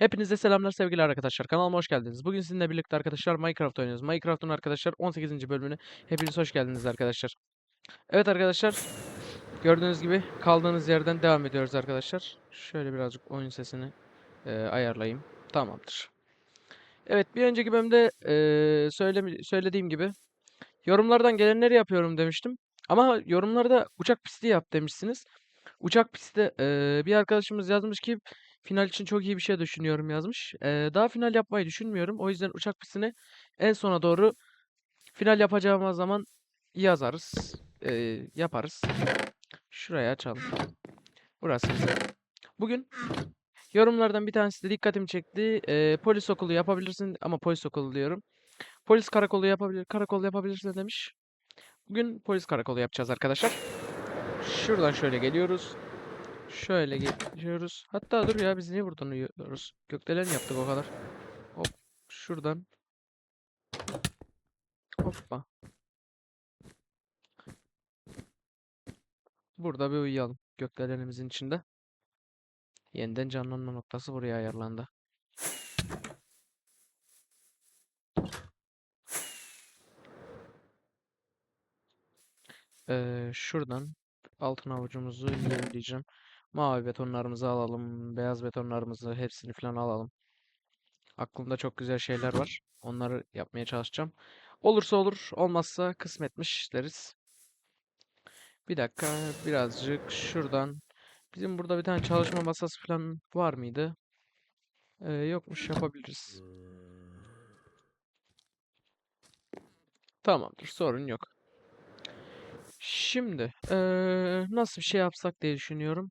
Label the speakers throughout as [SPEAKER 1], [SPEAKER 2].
[SPEAKER 1] Hepinize selamlar sevgili arkadaşlar. Kanalıma hoş geldiniz. Bugün sizinle birlikte arkadaşlar Minecraft oynuyoruz. Minecraft'ın arkadaşlar 18. bölümüne hepiniz hoş geldiniz arkadaşlar. Evet arkadaşlar. Gördüğünüz gibi kaldığınız yerden devam ediyoruz arkadaşlar. Şöyle birazcık oyun sesini e, ayarlayayım. Tamamdır. Evet bir önceki bölümde e, söylemi- söylediğim gibi yorumlardan gelenleri yapıyorum demiştim. Ama yorumlarda uçak pisti yap demişsiniz. Uçak pisti e, bir arkadaşımız yazmış ki Final için çok iyi bir şey düşünüyorum yazmış. Ee, daha final yapmayı düşünmüyorum. O yüzden uçak pistini en sona doğru final yapacağımız zaman yazarız. Ee, yaparız. Şuraya açalım. Burası. Bugün yorumlardan bir tanesi de dikkatimi çekti. Ee, polis okulu yapabilirsin ama polis okulu diyorum. Polis karakolu yapabilir, karakol yapabilirsin demiş. Bugün polis karakolu yapacağız arkadaşlar. Şuradan şöyle geliyoruz. Şöyle geçiyoruz. Hatta dur ya biz niye buradan uyuyoruz? Gökdelen yaptık o kadar. Hop şuradan. Hoppa. Burada bir uyuyalım. Gökdelenimizin içinde. Yeniden canlanma noktası buraya ayarlandı. Ee, şuradan altın avucumuzu yenitleyeceğim. Mavi betonlarımızı alalım. Beyaz betonlarımızı hepsini falan alalım. Aklımda çok güzel şeyler var. Onları yapmaya çalışacağım. Olursa olur, olmazsa kısmetmiş deriz. Bir dakika, birazcık şuradan. Bizim burada bir tane çalışma masası falan var mıydı? Ee, yokmuş, yapabiliriz. Tamamdır, sorun yok. Şimdi, ee, nasıl bir şey yapsak diye düşünüyorum.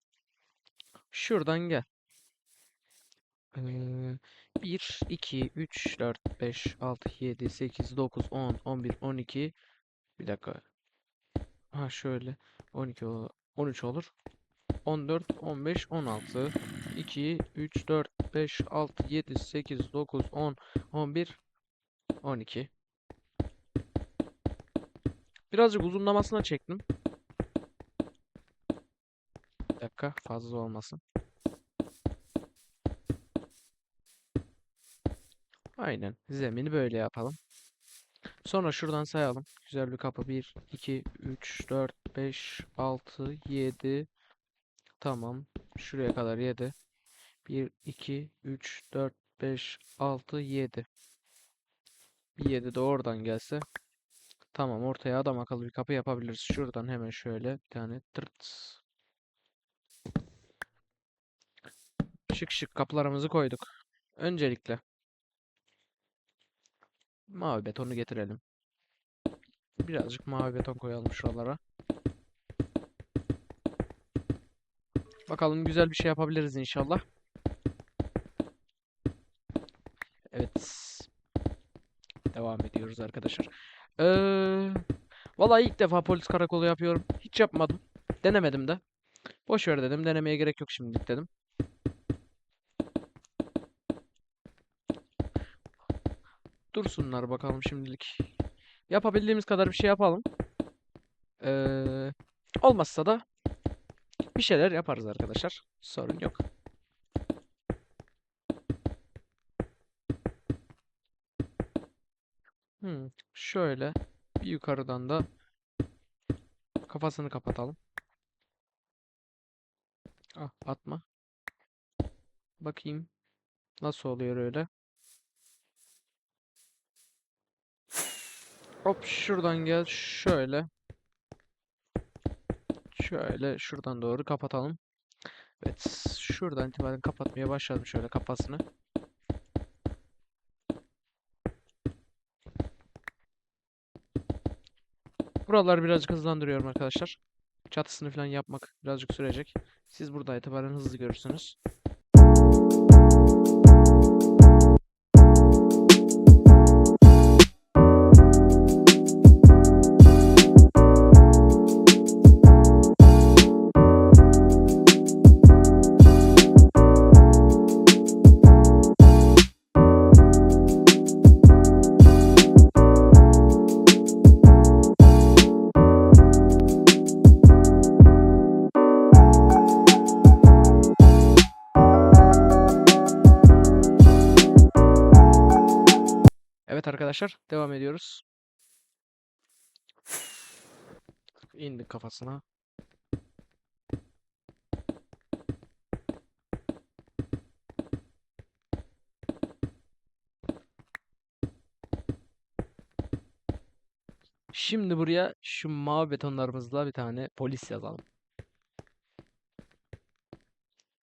[SPEAKER 1] Şuradan gel. Ee, 1, 2, 3, 4, 5, 6, 7, 8, 9, 10, 11, 12. Bir dakika. Ha şöyle. 12, o- 13 olur. 14, 15, 16. 2, 3, 4, 5, 6, 7, 8, 9, 10, 11, 12. Birazcık uzunlamasına çektim. Dakika fazla olmasın. Aynen. Zemini böyle yapalım. Sonra şuradan sayalım. Güzel bir kapı. 1, 2, 3, 4, 5, 6, 7. Tamam. Şuraya kadar 7. 1, 2, 3, 4, 5, 6, 7. Bir 7 de oradan gelse. Tamam ortaya adam akıllı bir kapı yapabiliriz. Şuradan hemen şöyle bir tane tırt. Şık şık kapılarımızı koyduk. Öncelikle mavi betonu getirelim. Birazcık mavi beton koyalım şuralara. Bakalım güzel bir şey yapabiliriz inşallah. Evet. Devam ediyoruz arkadaşlar. Ee, vallahi ilk defa polis karakolu yapıyorum. Hiç yapmadım. Denemedim de. Boş ver dedim. Denemeye gerek yok şimdilik dedim. Dursunlar bakalım şimdilik. Yapabildiğimiz kadar bir şey yapalım. Ee, olmazsa da bir şeyler yaparız arkadaşlar. Sorun yok. Hmm, şöyle bir yukarıdan da kafasını kapatalım. Ah, atma. Bakayım nasıl oluyor öyle. Hop şuradan gel şöyle. Şöyle şuradan doğru kapatalım. Evet şuradan itibaren kapatmaya başladım şöyle kafasını. Buraları birazcık hızlandırıyorum arkadaşlar. Çatısını falan yapmak birazcık sürecek. Siz burada itibaren hızlı görürsünüz. Arkadaşlar devam ediyoruz. İndik kafasına. Şimdi buraya şu mavi betonlarımızla bir tane polis yazalım.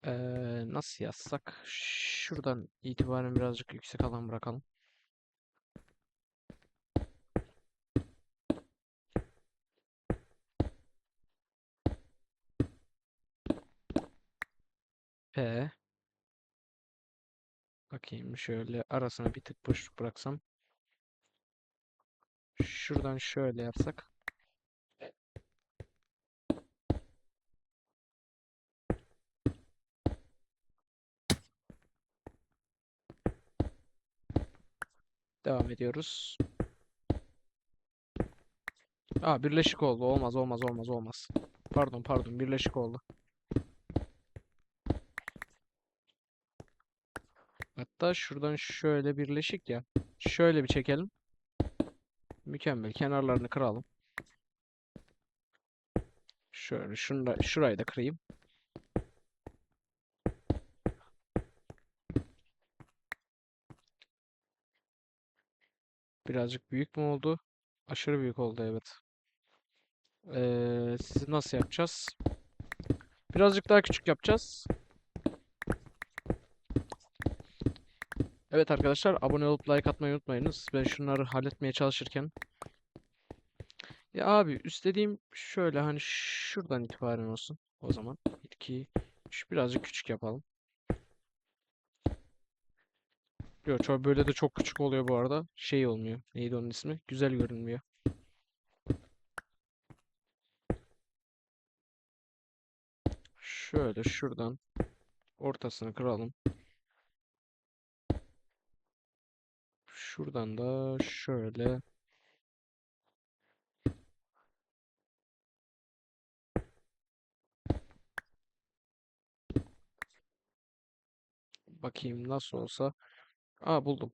[SPEAKER 1] Ee, nasıl yazsak? Şuradan itibaren birazcık yüksek alan bırakalım. Bakayım şöyle arasına bir tık boşluk bıraksam. Şuradan şöyle yapsak. Devam ediyoruz. Aa birleşik oldu. Olmaz olmaz olmaz olmaz. Pardon pardon birleşik oldu. Hatta şuradan şöyle birleşik ya. Şöyle bir çekelim. Mükemmel. Kenarlarını kıralım. Şöyle şunu şurayı da kırayım. Birazcık büyük mü oldu? Aşırı büyük oldu evet. Ee, sizi nasıl yapacağız? Birazcık daha küçük yapacağız. Evet arkadaşlar abone olup like atmayı unutmayınız. Ben şunları halletmeye çalışırken. Ya abi istediğim şöyle hani şuradan itibaren olsun. O zaman 2 3 birazcık küçük yapalım. Yok çok böyle de çok küçük oluyor bu arada. Şey olmuyor. Neydi onun ismi? Güzel görünmüyor. Şöyle şuradan ortasını kıralım. Şuradan da şöyle bakayım nasıl olsa. Aa buldum.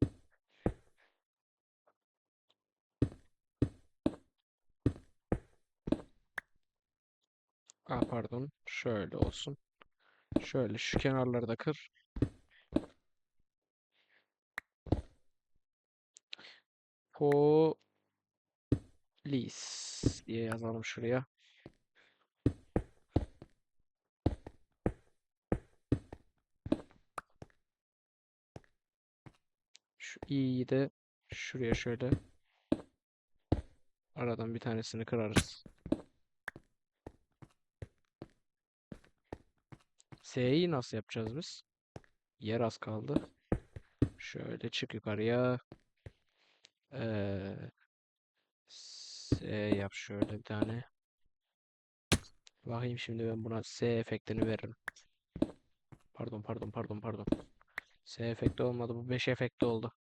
[SPEAKER 1] Aa pardon. Şöyle olsun. Şöyle şu kenarları da kır. Polis diye yazalım şuraya. Şu i'yi de şuraya şöyle aradan bir tanesini kırarız. S'yi nasıl yapacağız biz? Yer az kaldı. Şöyle çık yukarıya. S yap şöyle bir tane. Bakayım şimdi ben buna S efektini veririm. Pardon pardon pardon pardon. S efekti olmadı bu 5 efekti oldu.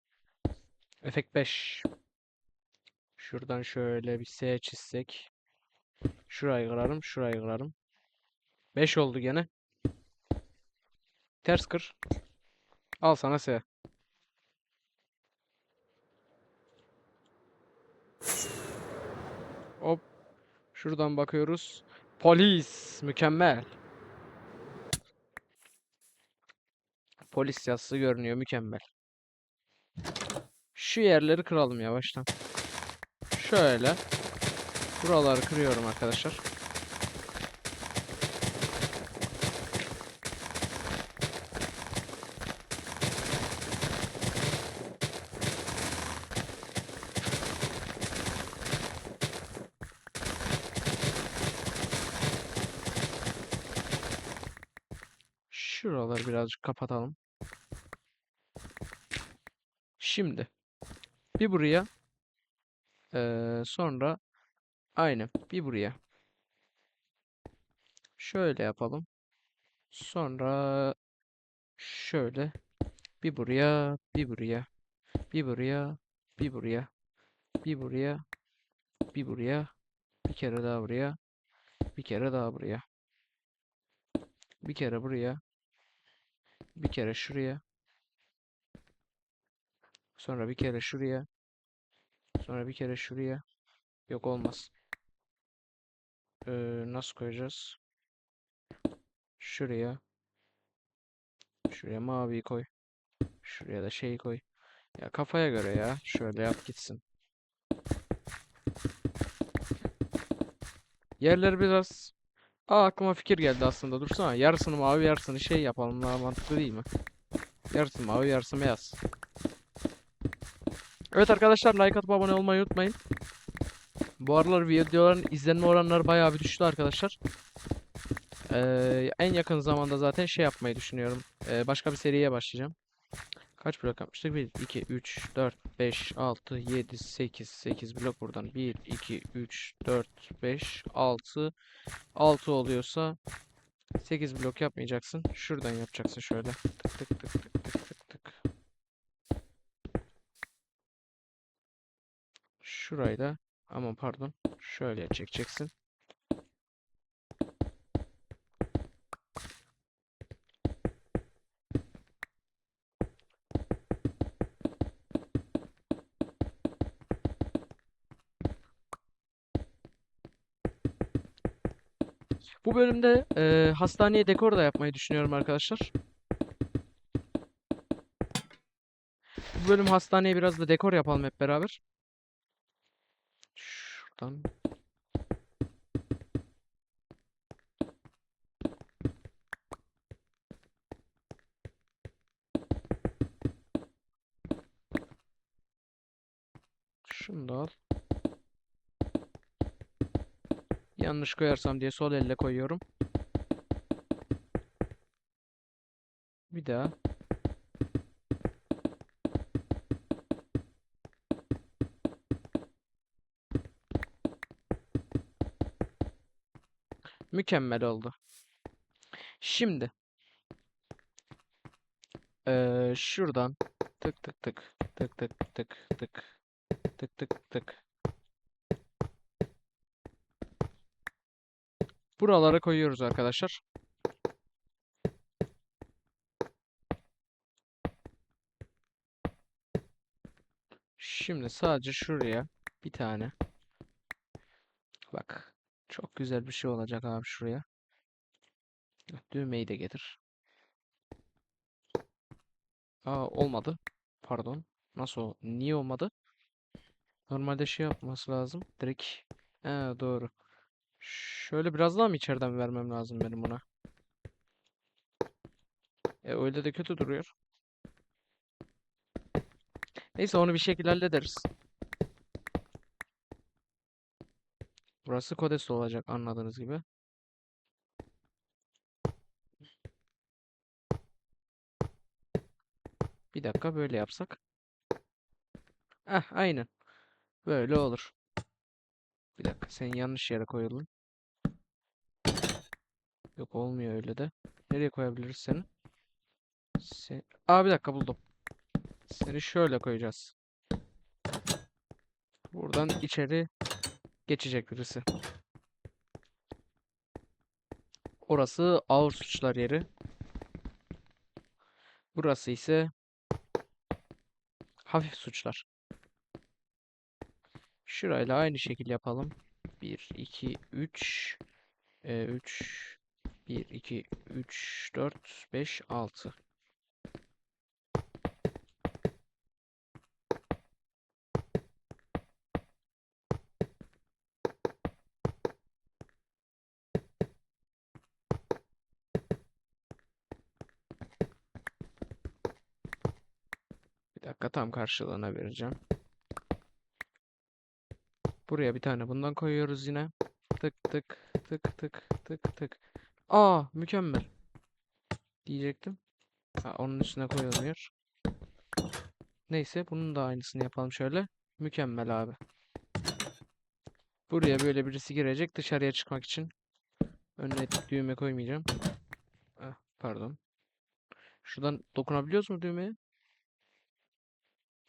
[SPEAKER 1] Efekt 5. Şuradan şöyle bir S çizsek. Şurayı kırarım şurayı kırarım. 5 oldu gene. Ters kır. Al sana S. Hop. Şuradan bakıyoruz. Polis. Mükemmel. Polis yazısı görünüyor. Mükemmel. Şu yerleri kıralım yavaştan. Şöyle. Buraları kırıyorum arkadaşlar. Birazcık kapatalım. Şimdi bir buraya eee, sonra aynı bir buraya. Şöyle yapalım. Sonra şöyle bir buraya, bir buraya, bir buraya, bir buraya, bir buraya, bir buraya, bir kere daha buraya, bir kere daha buraya. Bir kere buraya, bir kere şuraya, sonra bir kere şuraya, Sonra bir kere şuraya. Yok olmaz. Ee, nasıl koyacağız? Şuraya. Şuraya maviyi koy. Şuraya da şey koy. Ya kafaya göre ya. Şöyle yap gitsin. Yerler biraz... Aa aklıma fikir geldi aslında. Dursana. Yarısını mavi yarısını şey yapalım. Daha mantıklı değil mi? Yarısı mavi yarısı beyaz. Evet arkadaşlar like atıp abone olmayı unutmayın. Bu aralar videoların izlenme oranları bayağı bir düştü arkadaşlar. Ee, en yakın zamanda zaten şey yapmayı düşünüyorum. Ee, başka bir seriye başlayacağım. Kaç blok yapmıştık? 1, 2, 3, 4, 5, 6, 7, 8, 8 blok buradan. 1, 2, 3, 4, 5, 6, 6 oluyorsa 8 blok yapmayacaksın. Şuradan yapacaksın şöyle. Tık tık tık tık tık tık tık. Şurayı da aman pardon şöyle çekeceksin. Bu bölümde e, hastaneye dekor da yapmayı düşünüyorum arkadaşlar. Bu bölüm hastaneye biraz da dekor yapalım hep beraber. Şuradan. Şunu da al. Yanlış koyarsam diye sol elle koyuyorum. Bir daha. Mükemmel oldu. Şimdi eee, şuradan tık tık tık tık tık tık tık tık tık tık buralara koyuyoruz arkadaşlar. Şimdi sadece şuraya bir tane. Bak. Çok güzel bir şey olacak abi şuraya. Düğmeyi de getir. Aa olmadı. Pardon. Nasıl? Niye olmadı? Normalde şey yapması lazım. Direkt. He doğru. Şöyle biraz daha mı içeriden vermem lazım benim buna? E öyle de kötü duruyor. Neyse onu bir şekilde hallederiz. Burası Kodes olacak anladığınız gibi. Bir dakika böyle yapsak. Eh aynen. Böyle olur. Bir dakika sen yanlış yere koyuldun. Yok olmuyor öyle de. Nereye koyabiliriz seni? Sen... Aa bir dakika buldum. Seni şöyle koyacağız. Buradan içeri geçecek birisi. Orası ağır suçlar yeri. Burası ise hafif suçlar. Şurayla aynı şekil yapalım. 1, 2, 3, 3, 1, 2, 3, 4, 5, 6. Bir dakika tam karşılığına vereceğim. Buraya bir tane bundan koyuyoruz yine. Tık tık tık tık tık tık. Aa mükemmel. Diyecektim. Ha, onun üstüne koyulmuyor. Neyse bunun da aynısını yapalım şöyle. Mükemmel abi. Buraya böyle birisi girecek dışarıya çıkmak için. Önüne düğme koymayacağım. Ah, pardon. Şuradan dokunabiliyoruz mu düğmeye?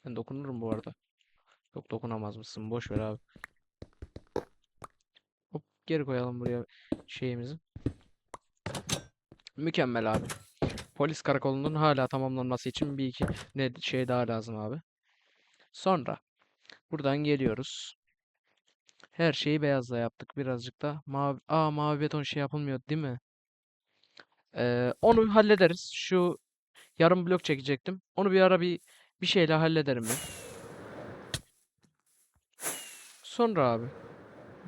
[SPEAKER 1] Ben dokunurum bu arada. Yok dokunamaz mısın? Boş ver abi. Hop geri koyalım buraya şeyimizi. Mükemmel abi. Polis karakolunun hala tamamlanması için bir iki ne şey daha lazım abi. Sonra Buradan geliyoruz. Her şeyi beyazla yaptık birazcık da. Mavi, aa mavi beton şey yapılmıyor değil mi? Ee, onu hallederiz. Şu yarım blok çekecektim. Onu bir ara bir bir şeyle hallederim ben. Sonra abi.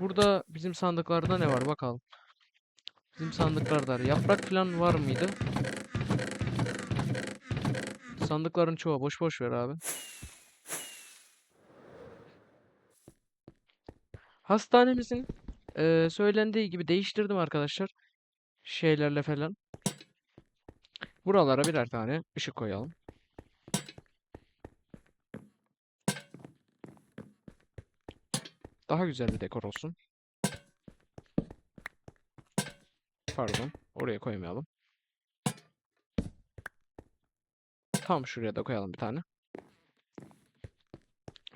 [SPEAKER 1] Burada bizim sandıklarda ne var bakalım. Bizim sandıklarda yaprak falan var mıydı? Sandıkların çoğu boş boş ver abi. Hastanemizin eee, söylendiği gibi değiştirdim arkadaşlar. Şeylerle falan. Buralara birer tane ışık koyalım. Daha güzel bir dekor olsun. Pardon, oraya koymayalım. Tam şuraya da koyalım bir tane.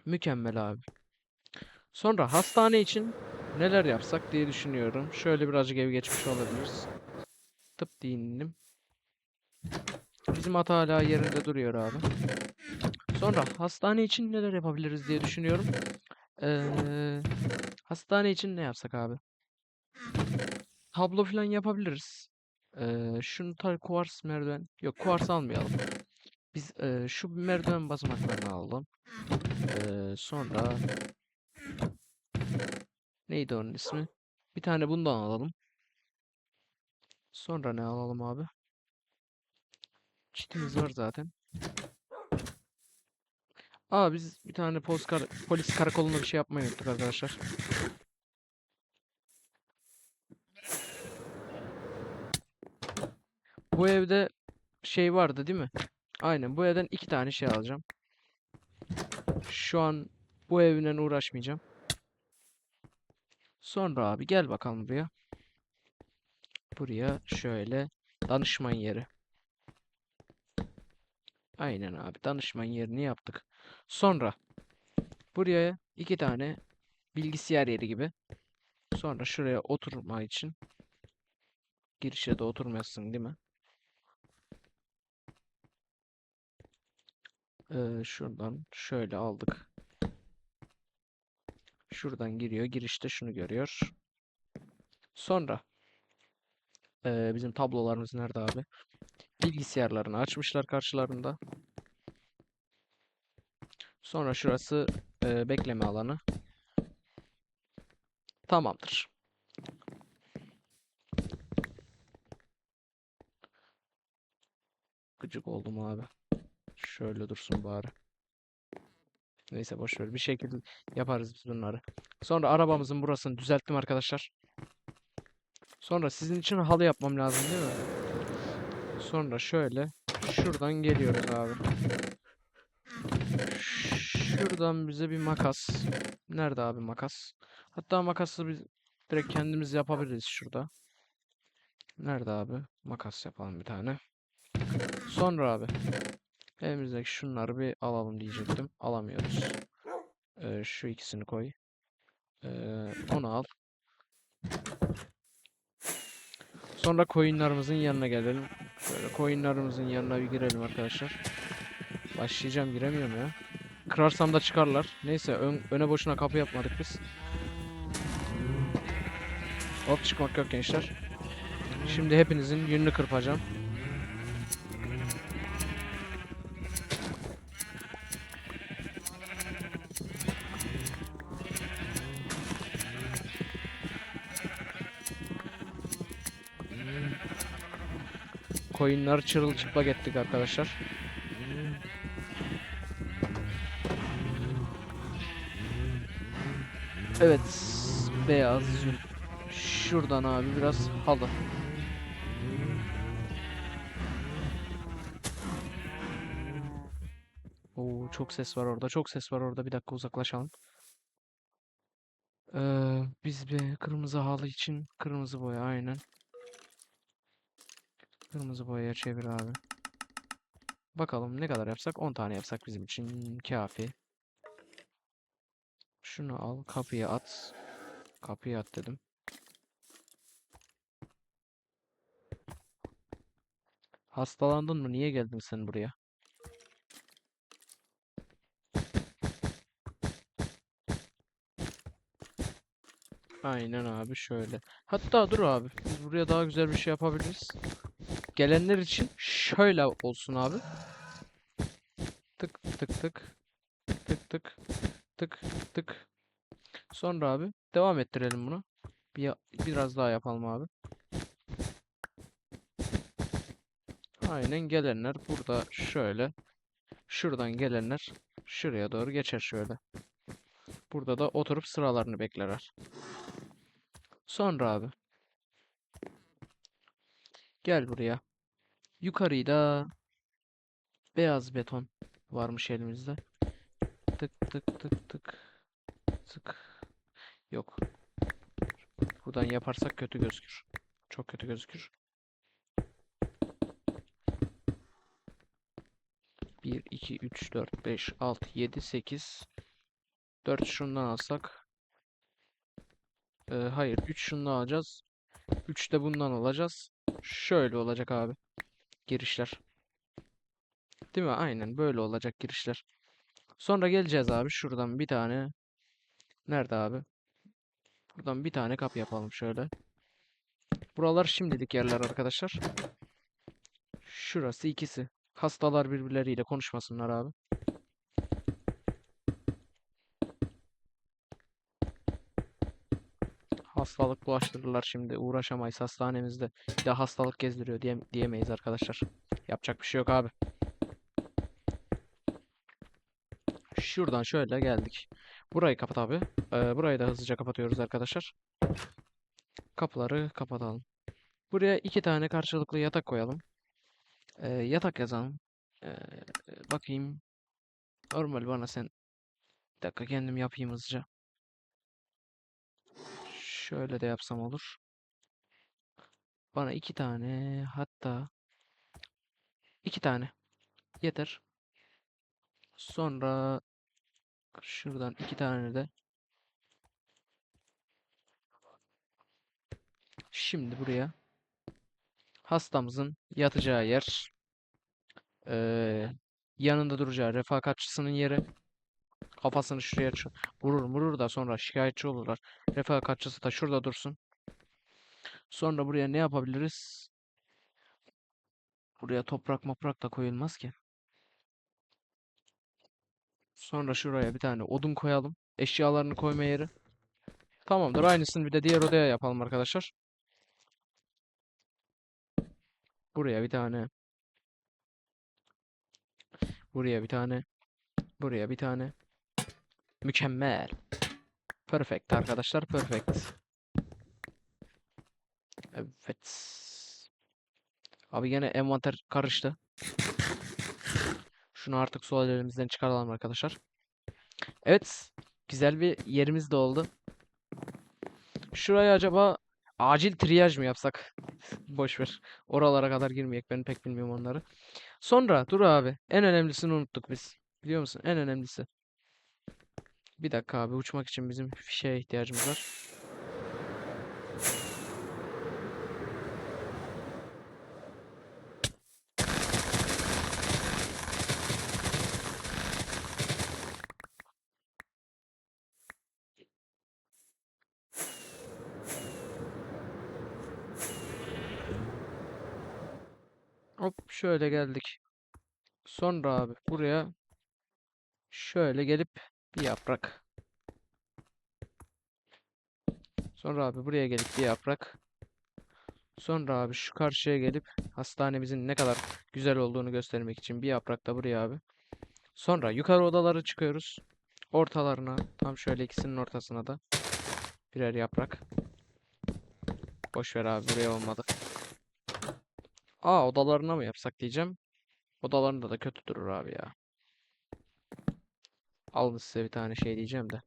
[SPEAKER 1] Mükemmel abi. Sonra hastane için neler yapsak diye düşünüyorum. Şöyle birazcık ev geçmiş olabiliriz. Tıp diyelim. Bizim at hala yerinde duruyor abi. Sonra hastane için neler yapabiliriz diye düşünüyorum. Ee, hastane için ne yapsak abi? Tablo falan yapabiliriz. Ee, şunu tar kuvars merdiven. Yok kuvars almayalım. Biz ee, şu merdiven basamaklarını alalım. Ee, sonra neydi onun ismi? Bir tane bundan alalım. Sonra ne alalım abi? Çitimiz var zaten. Aa biz bir tane polis, polis karakolunda bir şey yapmayı unuttuk arkadaşlar. Bu evde şey vardı değil mi? Aynen bu evden iki tane şey alacağım. Şu an bu evle uğraşmayacağım. Sonra abi gel bakalım buraya. Buraya şöyle danışman yeri. Aynen abi danışman yerini yaptık. Sonra buraya iki tane bilgisayar yeri gibi. Sonra şuraya oturma için. Girişe de oturmasın değil mi? Ee, şuradan şöyle aldık. Şuradan giriyor. Girişte şunu görüyor. Sonra ee, bizim tablolarımız nerede abi? Bilgisayarlarını açmışlar karşılarında. Sonra şurası ee, bekleme alanı. Tamamdır. Gıcık oldum abi. Şöyle dursun bari. Neyse boş ver. Bir şekilde yaparız biz bunları. Sonra arabamızın burasını düzelttim arkadaşlar. Sonra sizin için halı yapmam lazım değil mi? Sonra şöyle şuradan geliyoruz abi. Şuradan bize bir makas. Nerede abi makas? Hatta makası biz direkt kendimiz yapabiliriz şurada. Nerede abi? Makas yapalım bir tane. Sonra abi elimizdeki şunları bir alalım diyecektim. Alamıyoruz. Ee, şu ikisini koy. Ee, onu al. Sonra coinlarımızın yanına gelelim. Şöyle coinlarımızın yanına bir girelim arkadaşlar. Başlayacağım giremiyorum ya. Kırarsam da çıkarlar. Neyse ön- öne boşuna kapı yapmadık biz. Hop çıkmak yok gençler. Şimdi hepinizin yününü kırpacağım. Koyunları çırılçıplak ettik arkadaşlar. Evet. Beyaz yün. Şuradan abi biraz halı. Oo, çok ses var orada. Çok ses var orada. Bir dakika uzaklaşalım. Ee, biz bir kırmızı halı için kırmızı boya aynen. Kırmızı boyaya çevir abi. Bakalım ne kadar yapsak? 10 tane yapsak bizim için kafi. Şunu al, kapıya at. Kapıya at dedim. Hastalandın mı? Niye geldin sen buraya? Aynen abi şöyle. Hatta dur abi. Biz buraya daha güzel bir şey yapabiliriz. Gelenler için şöyle olsun abi. Tık tık tık. Tık tık. Tık tık. Sonra abi devam ettirelim bunu. Bir, biraz daha yapalım abi. Aynen gelenler burada şöyle. Şuradan gelenler şuraya doğru geçer şöyle. Burada da oturup sıralarını beklerler. Sonra abi. Gel buraya. Yukarıyı da beyaz beton varmış elimizde. Tık tık tık tık. Tık. Yok. Buradan yaparsak kötü gözükür. Çok kötü gözükür. 1, 2, 3, 4, 5, 6, 7, 8. 4 şundan alsak. Ee, hayır 3 şundan alacağız. 3 de bundan alacağız. Şöyle olacak abi. Girişler. Değil mi? Aynen böyle olacak girişler. Sonra geleceğiz abi. Şuradan bir tane. Nerede abi? Buradan bir tane kapı yapalım şöyle. Buralar şimdilik yerler arkadaşlar. Şurası ikisi. Hastalar birbirleriyle konuşmasınlar abi. Hastalık bulaştırırlar şimdi. Uğraşamayız hastanemizde. Bir de hastalık gezdiriyor diye diyemeyiz arkadaşlar. Yapacak bir şey yok abi. Şuradan şöyle geldik. Burayı kapat abi. Ee, burayı da hızlıca kapatıyoruz arkadaşlar. Kapıları kapatalım. Buraya iki tane karşılıklı yatak koyalım. Ee, yatak yazalım. Ee, bakayım. Normal bana sen. Bir dakika kendim yapayım hızlıca. Şöyle de yapsam olur. Bana iki tane hatta iki tane yeter. Sonra şuradan iki tane de şimdi buraya hastamızın yatacağı yer eee, yanında duracağı refakatçısının yeri kafasını şuraya vurur vurur da sonra şikayetçi olurlar. Refakatçısı da şurada dursun. Sonra buraya ne yapabiliriz? Buraya toprak moprak da koyulmaz ki. Sonra şuraya bir tane odun koyalım. Eşyalarını koyma yeri. Tamamdır. Aynısını bir de diğer odaya yapalım arkadaşlar. Buraya bir tane. Buraya bir tane. Buraya bir tane. Mükemmel. Perfect arkadaşlar. Perfect. Evet. Abi gene envanter karıştı. Şunu artık sol elimizden çıkaralım arkadaşlar. Evet. Güzel bir yerimiz de oldu. Şuraya acaba acil triyaj mı yapsak? Boş ver. Oralara kadar girmeyek. Ben pek bilmiyorum onları. Sonra dur abi. En önemlisini unuttuk biz. Biliyor musun? En önemlisi. Bir dakika abi. Uçmak için bizim fişeğe ihtiyacımız var. Hop şöyle geldik. Sonra abi buraya şöyle gelip bir yaprak. Sonra abi buraya gelip bir yaprak. Sonra abi şu karşıya gelip hastanemizin ne kadar güzel olduğunu göstermek için bir yaprak da buraya abi. Sonra yukarı odalara çıkıyoruz. Ortalarına tam şöyle ikisinin ortasına da birer yaprak. Boş ver abi buraya olmadı. Aa odalarına mı yapsak diyeceğim. Odalarında da kötü durur abi ya. Alın size bir tane şey diyeceğim de.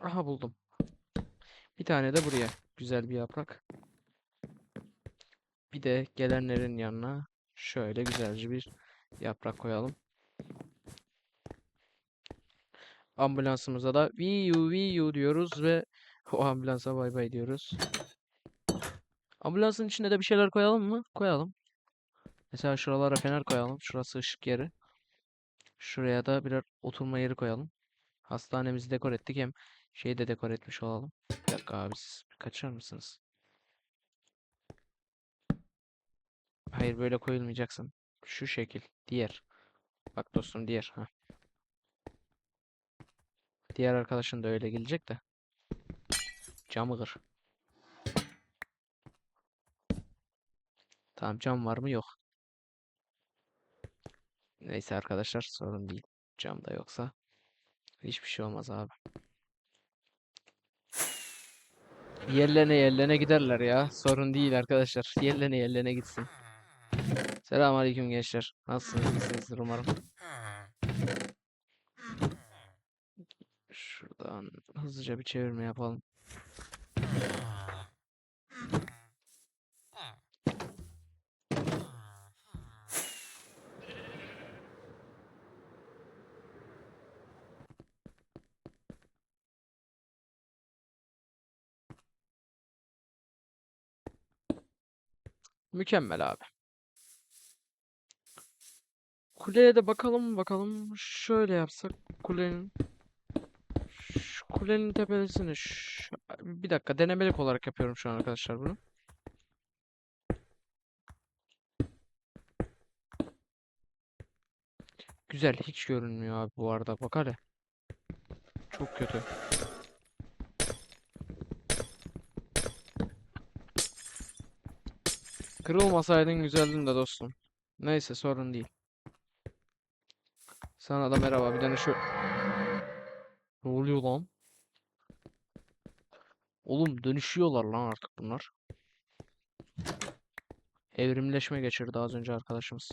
[SPEAKER 1] Aha buldum. Bir tane de buraya. Güzel bir yaprak. Bir de gelenlerin yanına şöyle güzelce bir yaprak koyalım. Ambulansımıza da viyu viyu diyoruz ve o ambulansa bay bay diyoruz. Ambulansın içine de bir şeyler koyalım mı? Koyalım. Mesela şuralara fener koyalım. Şurası ışık yeri. Şuraya da birer oturma yeri koyalım. Hastanemizi dekor ettik hem şeyi de dekor etmiş olalım. Bir dakika abi siz kaçar mısınız? Hayır böyle koyulmayacaksın. Şu şekil. Diğer. Bak dostum diğer. Ha. Diğer arkadaşın da öyle gelecek de. Camı kır. Tamam cam var mı? Yok. Neyse arkadaşlar sorun değil. Cam da yoksa hiçbir şey olmaz abi. Yerlerine yerlerine giderler ya. Sorun değil arkadaşlar. Yerlerine yerlerine gitsin. Selamünaleyküm gençler. Nasılsınız? İyisinizdir umarım. Şuradan hızlıca bir çevirme yapalım. Mükemmel abi. Kuleye de bakalım bakalım. Şöyle yapsak kulenin şu kulenin tepesini şu- bir dakika denemelik olarak yapıyorum şu an arkadaşlar bunu. Güzel hiç görünmüyor abi bu arada bak hele. Çok kötü. Kırılmasaydın güzeldin de dostum. Neyse sorun değil. Sana da merhaba bir tane şu... Ne oluyor lan? Oğlum dönüşüyorlar lan artık bunlar. Evrimleşme geçirdi az önce arkadaşımız.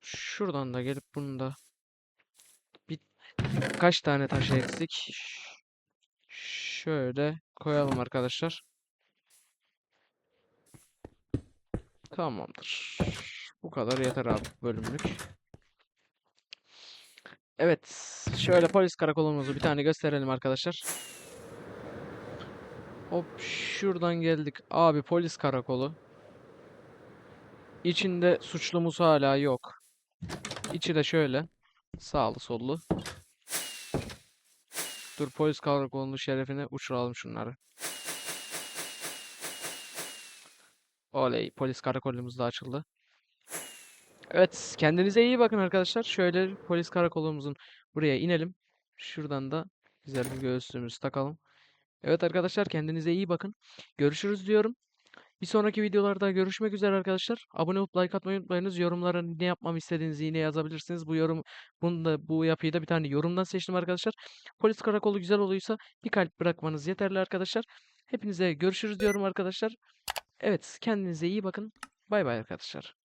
[SPEAKER 1] Şuradan da gelip bunu da bir kaç tane taş eksik? Şöyle koyalım arkadaşlar. Tamamdır. Bu kadar yeter abi bölümlük. Evet, şöyle polis karakolumuzu bir tane gösterelim arkadaşlar. Hop şuradan geldik. Abi polis karakolu. İçinde suçlumuz hala yok. İçi de şöyle. Sağlı sollu. Dur polis karakolunun şerefine uçuralım şunları. Oley polis karakolumuz da açıldı. Evet kendinize iyi bakın arkadaşlar. Şöyle polis karakolumuzun buraya inelim. Şuradan da güzel bir göğüslüğümüzü takalım. Evet arkadaşlar kendinize iyi bakın. Görüşürüz diyorum. Bir sonraki videolarda görüşmek üzere arkadaşlar. Abone olup like atmayı unutmayınız. Yorumlara ne yapmamı istediğinizi yine yazabilirsiniz. Bu yorum bunu da bu yapıyı da bir tane yorumdan seçtim arkadaşlar. Polis karakolu güzel oluyorsa bir kalp bırakmanız yeterli arkadaşlar. Hepinize görüşürüz diyorum arkadaşlar. Evet kendinize iyi bakın. Bay bay arkadaşlar.